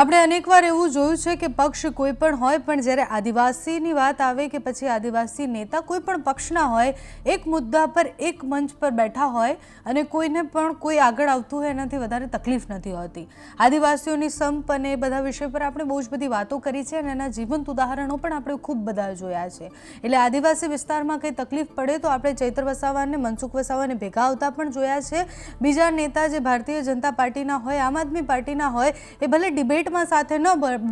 આપણે અનેકવાર એવું જોયું છે કે પક્ષ કોઈ પણ હોય, પણ જ્યારે આદિવાસીની વાત આવે કે પછી આદિવાસી નેતા કોઈ પણ પક્ષના હોય, એક મુદ્દા પર, એક મંચ પર બેઠા હોય અને કોઈને પણ કોઈ આગળ આવતું હોય એનાથી વધારે તકલીફ નથી હોતી. આદિવાસીઓની સંપ અને એ બધા વિષય પર આપણે બહુ જ બધી વાતો કરી છે અને એના જીવંત ઉદાહરણો પણ આપણે ખૂબ બધા જોયા છે. એટલે આદિવાસી વિસ્તારમાં કંઈ તકલીફ પડે તો આપણે ચૈત્ર વસાવાને, મનસુખ વસાવાને ભેગા આવતા પણ જોયા છે. બીજા નેતા જે ભારતીય જનતા પાર્ટીના હોય, આમ આદમી પાર્ટીના હોય, એ ભલે ડિબેટમાં સાથે ન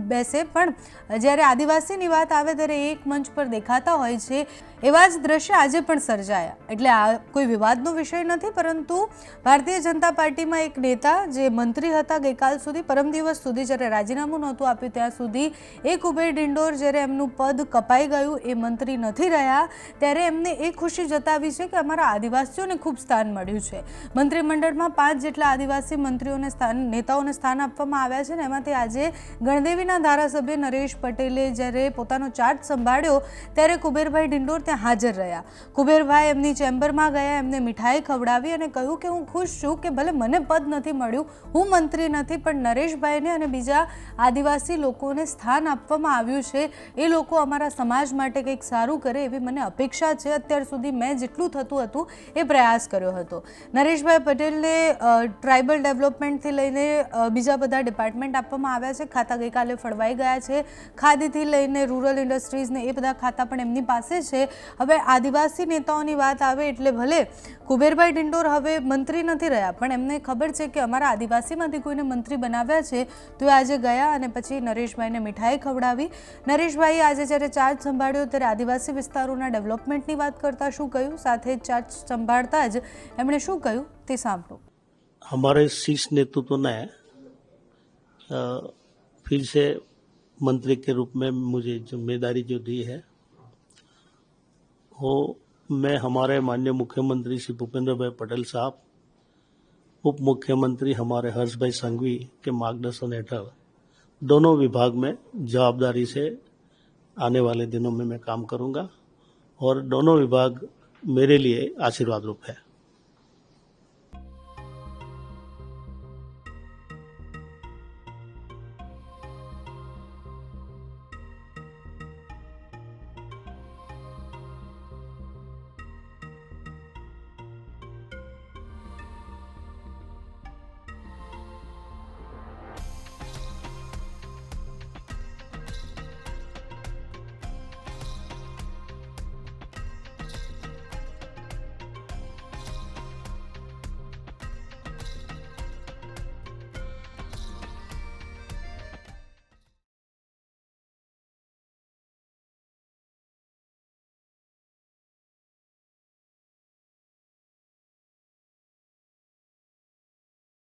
બેસે, પણ જ્યારે આદિવાસીની વાત આવે ત્યારે એક મંચ પર દેખાતા હોય છે. એવા જ દ્રશ્ય આજે પણ સર્જાયા. એટલે આ કોઈ વિવાદનો વિષય નથી, પરંતુ ભારતીય જનતા પાર્ટીમાં એક નેતા જે મંત્રી હતા ગઈકાલ સુધી, પરમ દિવસ સુધી જ્યારે રાજીનામું નહોતું આપ્યું, ત્યાં સુધી એ કુબેર ડિંડોર જ્યારે એમનું પદ કપાઈ ગયું, એ મંત્રી નથી રહ્યા, ત્યારે એમને એ ખુશી જતાવી છે કે અમારા આદિવાસીઓને ખૂબ સ્થાન મળ્યું છે. મંત્રીમંડળમાં પાંચ જેટલા આદિવાસી મંત્રીઓને સ્થાન, નેતાઓને સ્થાન આપવામાં આવ્યા છે ને, એમાંથી આજે ગણદેવીના ધારાસભ્ય નરેશ પટેલે જ્યારે પોતાનો ચાર્જ સંભાળ્યો ત્યારે કુબેરભાઈ ડિંડોર ત્યાં હાજર રહ્યા. કુબેરભાઈ એમની ચેમ્બરમાં ગયા, એમને મીઠાઈ ખવડાવી અને કહ્યું કે હું ખુશ છું કે ભલે મને પદ નથી મળ્યું, હું મંત્રી નથી, પણ નરેશભાઈને અને બીજા આદિવાસી લોકોને સ્થાન આપવામાં આવ્યું છે. એ લોકો અમારા સમાજ માટે કંઈક સારું કરે એવી મને અપેક્ષા છે. અત્યાર સુધી મેં જેટલું થતું હતું એ પ્રયાસ કર્યો હતો. નરેશભાઈ પટેલને ટ્રાઇબલ ડેવલપમેન્ટથી લઈને બીજા બધા ડિપાર્ટમેન્ટ આપવામાં આવ્યા છે ખાતા ગઈકાલે ફળવાઈ ગયા છે ખાદીથી લઈને રૂરલ ઇન્ડસ્ટ્રીઝને એ બધા ખાતા પણ એમની પાસે છે હવે આદિવાસી નેતાઓની વાત આવે એટલે ભલે કુબેરભાઈ ડિંડોર હવે મંત્રી નથી રહ્યા પણ એમને ખબર છે કે અમારા આદિવાસીમાંથી કોઈને મંત્રી બનાવ્યા છે તો એ આજે ગયા અને પછી નરેશભાઈને મીઠાઈ ખવડાવી નરેશભાઈએ આજે જ્યારે ચાર્જ સંભાળ્યો ત્યારે આદિવાસી વિસ્તારોના ડેવલપમેન્ટની વાત કરતા શું કહ્યું સાથે જ ચાર્જ સંભાળતા જ એમણે શું કહ્યું તે સાંભળો हमारे शीर्ष नेतृत्व ने अ, फिर से मंत्री के रूप में मुझे ज़िम्मेदारी जो दी है, वो मैं हमारे माननीय मुख्यमंत्री श्री भूपेंद्र भाई पटेल साहब उप मुख्यमंत्री हमारे हर्ष भाई संघवी के मार्गदर्शन हेठल दोनों विभाग में जवाबदारी से आने वाले दिनों में मैं काम करूँगा और दोनों विभाग मेरे लिए आशीर्वाद रूप है।